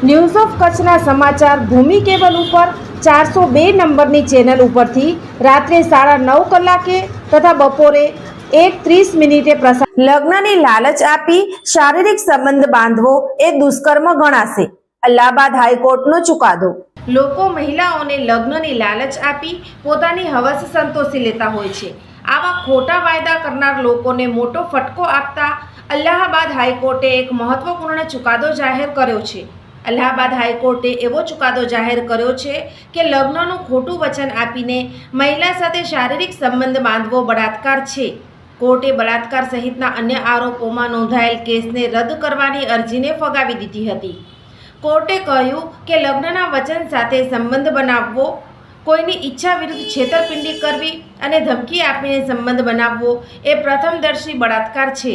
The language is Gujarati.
news of કચ્છના સમાચાર ભૂમિ કેબલ ઉપર ચારસો બે નંબરની ચેનલ ઉપરથી રાત્રે સાડા નવ કલાકે તથા બપોરે એક ત્રીસ મિનિટે પ્રસાર લગ્નની લાલચ આપી શારીરિક સંબંધ બાંધવો એ દુષ્કર્મ ગણાશે. અલ્હાબાદ હાઈકોર્ટનો ચુકાદો. લોકો મહિલાઓને લગ્નની લાલચ આપી પોતાની હવસ સંતોષી લેતા હોય છે. આવા ખોટા વાયદા કરનાર લોકોને મોટો ફટકો આપતા અલ્હાબાદ હાઈકોર્ટે એક મહત્વપૂર્ણ ચુકાદો જાહેર કર્યો છે. અલ્હાબાદ હાઈકોર્ટે એવો ચુકાદો જાહેર કર્યો છે કે લગ્નનું ખોટું વચન આપીને મહિલા સાથે શારીરિક સંબંધ બાંધવો બળાત્કાર છે. કોર્ટે બળાત્કાર સહિતના અન્ય આરોપોમાં નોંધાયેલ કેસને રદ કરવાની અરજીને ફગાવી દીધી હતી. કોર્ટે કહ્યું કે લગ્નના વચન સાથે સંબંધ બનાવવો, કોઈની ઈચ્છા વિરુદ્ધ છેતરપિંડી કરવી અને ધમકી આપીને સંબંધ બનાવવો એ પ્રથમદર્શી બળાત્કાર છે.